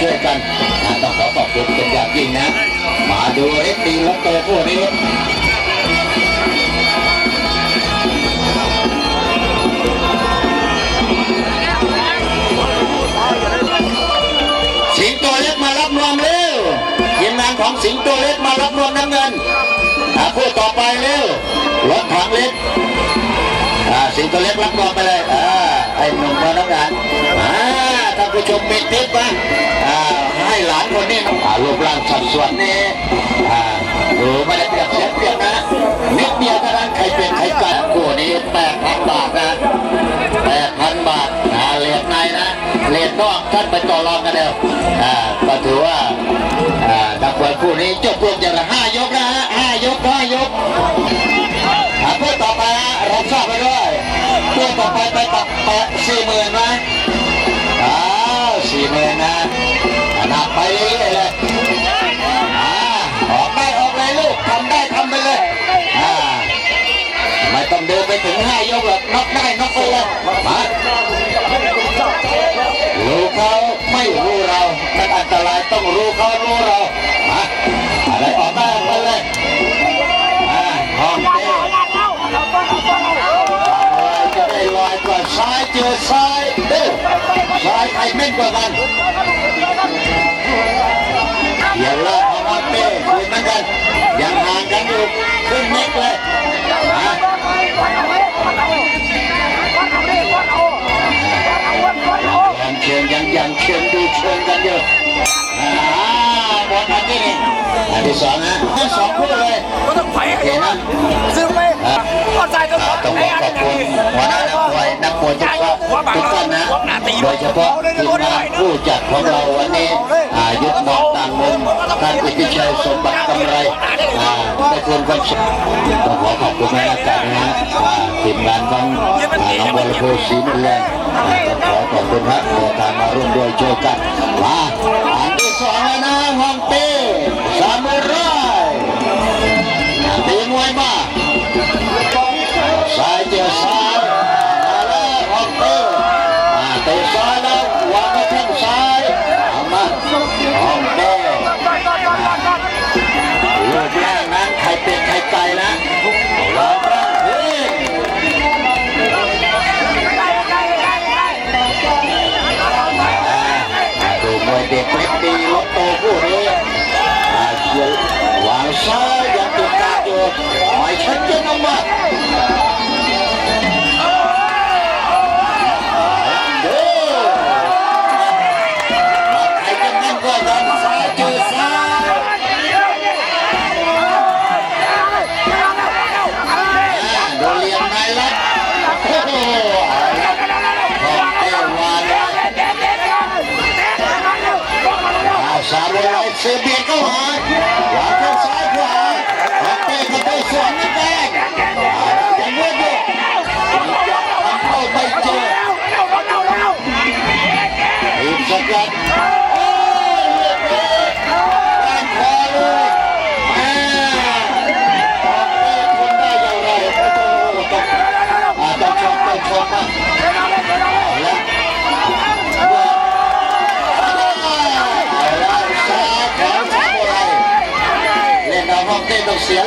ช่วยกันอ่าต้องขอขอบคุณเป็นอย่างยิ่งนะ มาดูเอ็กตีและโตคู่นี้สิงโตเล็กมารับนวมเร็วทีมงานของสิงโตเล็กมารับนวมน้ำเงินอาคู่ต่อไปเร็วรถถังเล็กอ่าสิงโตเล็กรับนวมไปเลยไอ้หนุ่มมาน้ำงานอ่าท่านผู้ชมปิดทิปนะอ่า รูปร่างสัดส่วนนี้อ่าดูไม่ได้เปรียบเสียเปรียบนะนิดเดียวเท่านั้นใครเป็นใครกันคู่นี้แปดพันบาทนะแปดพันบาทนะเหรียญในนะเหรียญนอกท่านไปต่อรองกันเดียวอ่าก็ถือว่าอ่านักมวยคู่นี้จบลงอย่างละห้ายกนะฮะห้ายกห้ายกอาเพื่อต่อไปฮะรับทราบไปด้วยเพื่อต่อไปไปตัดแปะสี่หมื่นไหมอ้าวสี่หมื่นนะ ไปเรื่อยๆเลยอ่าออกได้ออกเลยลูกทำได้ทำไปเลยอ่าไม่ต้องเดินไปถึงห้ายกหรอกน็อกได้น็อกไปเลยมารู้เขาไม่รู้เรามันอันตรายต้องรู้เขารู้เรามาอะไรออกได้ไปเลยอ่าห้องเต้จะได้ลอยกว่าซ้ายเจอซ้ายเด้อซ้ายใครแม่นกว่ากัน กันอยู่อ่าบอลอันนี้นี่อันที่สองนะทั้งสองคู่เลย ก็ต้องไปโอเคนะซื้อไปอ่าก็ใจต้องอ่าต้องขอขอบคุณหัวหน้า นักมวยนักมวยทุกท่านทุกท่านนะโดยเฉพาะทีมงานผู้จัดของเราวันนี้อายุทธมองต่างมุมท่านอิทธิชัยสมบัติกำไรได้ควรความสุขต้องขอขอบคุณนะอาจารนะอ่าทีมงานของน้องบอลโพสีนุ่นแรงต้องขอขอบคุณครับเดินทางมาร่วมด้วยช่วยกันมาอันที่สองแล้วนะฮองเต้ซามูไรตีมวยมา เด็กเล็กดีลบโตคู่นี้เชียววางซ้ายยังติดตาอยู่ไม่ชัดเจนออกมาเอีกสักยัดโอ้ยเลือดเลือดด้านขวาเลยแม่ออกเต้ทนได้อย่างไรโอ้โหต้องอ่าต้องชมต้องชมมากเอาละเอาละซ้ายของซามูไรเล่นเอาห้องเต้ต้องเสีย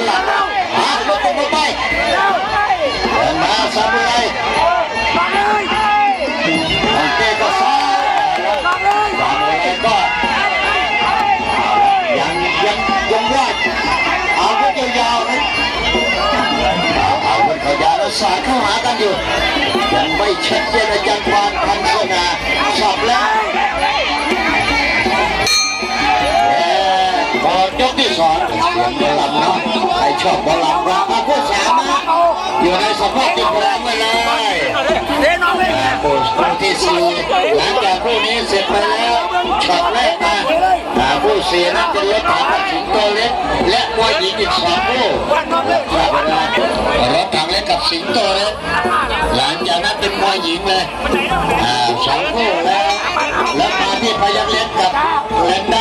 เขายาวแล้วสาดเข้าหากันอยู่ยังไม่ชัดเจนอาจารย์ปาน ชอบบอลลำรับมาคู่สามนะอยู่ในสภาพติดแรงไปเลยเด้น้องเลยคู่ที่สี่หลังจากคู่นี้เสร็จไปแล้วช็อตแรกมาอ่าผู้เสียนั้นเป็นรถถังกับสิงโตเล็กและมวยหญิงอีกสองคู่วันน้องเลยทราบเวลารถถังเล็กกับสิงโตเล็กหลังจากนั้นเป็นมวยหญิงเลยสองคู่แล้วแล้วมาที่พยัคฆ์เล็กกับแลนดั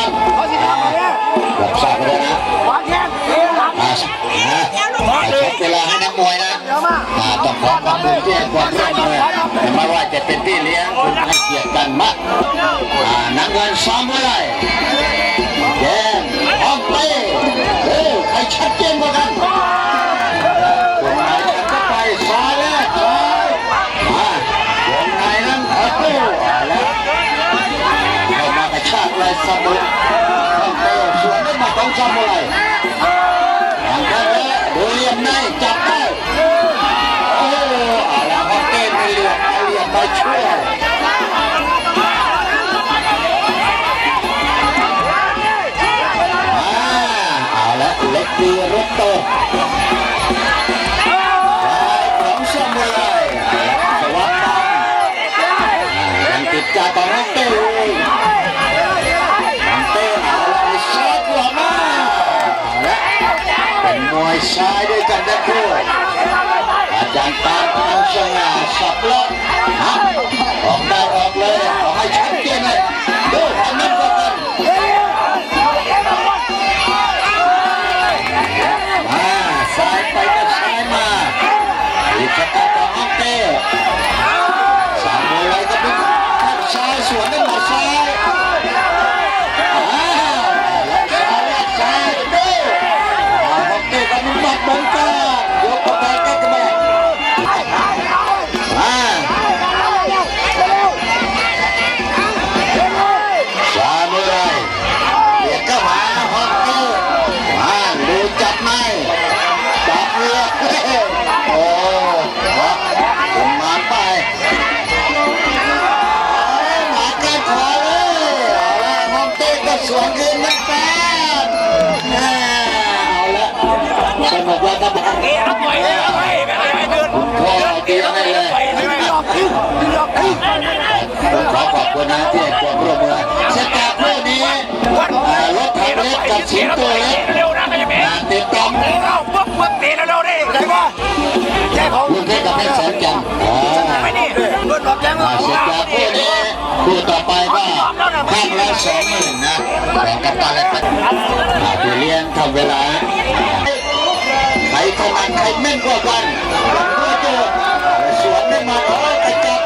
มเขา กมวยนะมาต้องขอขอบคุณที่ให้ความร่วมมือไม่ว่าจะเป็นพี่เลี้ยงคุณให้เกียรติกันมากนักเงินซามูไรแดงออมเต้ออใครชัดเจนกว่ากันวงนฉันก็ไปซ้ายแล้วซ้ายมาวงในนั้นออโอ้แล้วเข้ามากระชากเลยซามูออมเต้สวนด้มาของซามูไเอาเหลี่ยมมาช่วยอ่าเอาละเล็กดีรถโตลายของซามูไรเละสวัสดียังติดใจต่อฮอกเก้เลยฮอกเก้เอาละซ้ายกว่ามาเอาละเป็นมวยซ้ายด้วยกันทั้งคู่ กาจารย์ตามทางสง่าสับล้อฮะออกได้ วนคืนเหมือนกันเอาละสนุกแล้วครับเอ๊ะเอาปล่อยเลยเอาไปไม่ให้ไปเดินพอเตียงให้เลยไม่หลอกทิ้งไม่หลอกทิ้งผมขอขอบคุณนะที่ให้ความร่วมมือเสร็จจากคู่นี้อ่ารถถังเล็กกับสิงโตเล็กเร็วนะไม่ใช่แม่อ่าติดตามเร็วปุ๊บปุ๊บตะเร็วๆดิใอกยังอ่าเสร็จจากคู่นี้คู่ต่อไปก็ข้างละสองหมื่นนะแบ่งกันตาและกันอ่าพี่เลี้ยงทำเวลาใครถนัดใครแม่นกว่ากันยังเพื่อเจอสวนไม่มาโอ้ยไปจับ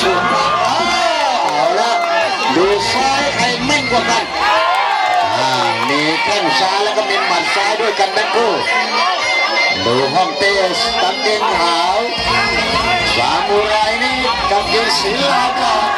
ธศาสตร์จุดศูนย์อ้าเอาละดูซ้ายใครแม่นกว่ากันอ่ามีแข้งซ้ายแล้วก็มีหมัดซ้ายด้วยกันทั้งคู่ดูห้องเตสตังเกงขาวสามูไรนี่กับเกงสีลาวกา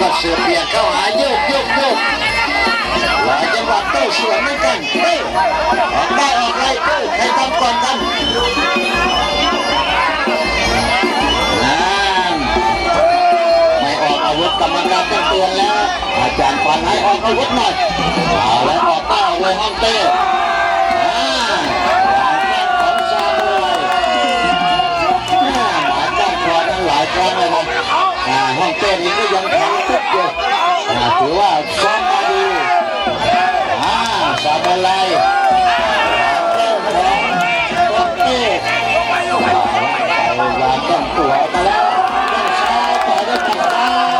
ก็เสือเปียกเข้าหาโยกโยกโยกหลายจังหวัดโต้สวนเหมือนกันเฮ้ออกได้ออกไรเฮ้ใครทำก่อนกันนั่นไม่ออกอาวุธกรรมการต้องเตือนแล้ว อาจารย์ปันให้ออกอาวุธหน่อยเอาแล้วออกเต้าเลยห้องเต้ห้องหลายครั้งเลยนะห้องเต้นี่ก็ยังแข็ง ตึ๊บอยู่อ่าถือว่าซ้อมมาดีอ่าสาบะไลเริ่มองเอ๊ะเอายาต้นตัวมาแล้วต้นซ้ายต่อด้วยตัดซ้าย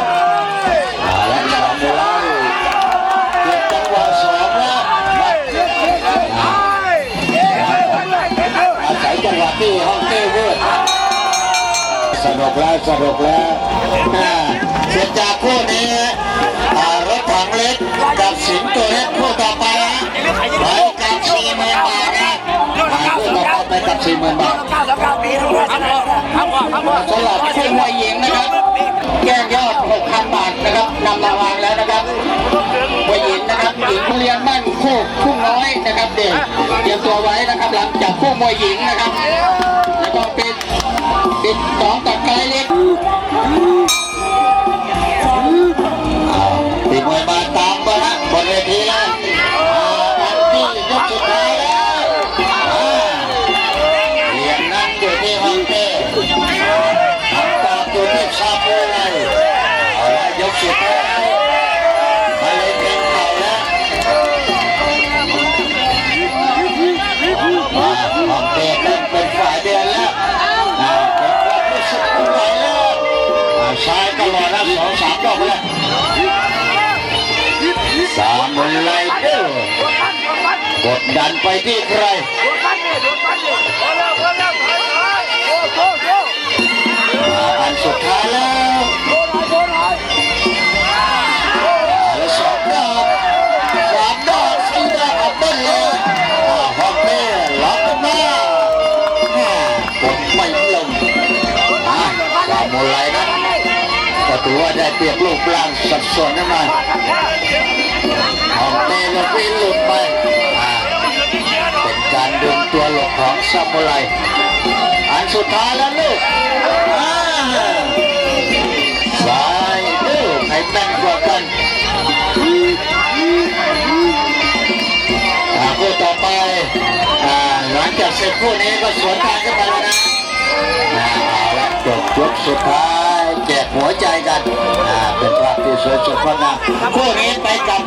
มาแล้วสาบะไลเก็บจังหวะสองแล้วอ่าอาศัยจังหวะที่ห้องเต้เวิร์สนุกแล้วสนุกแล้วอ่าเสร็จจากคู่นี้รถถังเล็กกับสิงห์ตัวเล็กคู่ต่อไปนะไปกับสี่หมื่นบาทนะคู่ต่อไปกับสี่หมื่นบาทสามเก้าปีทุกคนทำว่าทำว่าสำหรับคู่มวยหญิงนะครับแก้ยอด6,000บาทนะครับนำมาวางแล้วนะครับมวยหญิงนะครับหญิงเรียนบ้านคู่คู่น้อยนะครับเด็กเตรียมตัวไว้นะครับหลังจากคู่มวยหญิงนะครับแล้วก็ปิดปิดสองกับไกลเล็ก ซ้ายตลอดนะสองสามดอกไปแล้วสามบนไหลเด้อกดดันไปที่ใครอ่าอันสุดท้ายแล้วแล้ว ถือว่าได้เปรียบรูปร่างสัดส่วนนั่นมาห้องเต้ลงไปหลุดไปเป็นการดึงตัวหลบของซามูไรอันสุดท้ายแล้วลูกอ่าซ้ายดูใครแม่นกว่ากันอ่าคู่ต่อไปหลังจากเสร็จคู่นี้ก็สวนทางกันไปแล้วนะเอาละจบยกสุดท้าย แจกหัวใจกันอ่าเป็นภาพที่สวยสดงดงามคู่นี้ไปกับ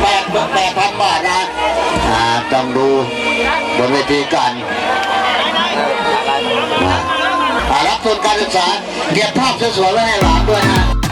แปดแปดพันบาทนะอ่าต้องดูบนเวทีกันอ่ารับทุนการศึกษาเก็บภาพสวยๆไว้ให้หลานด้วยนะ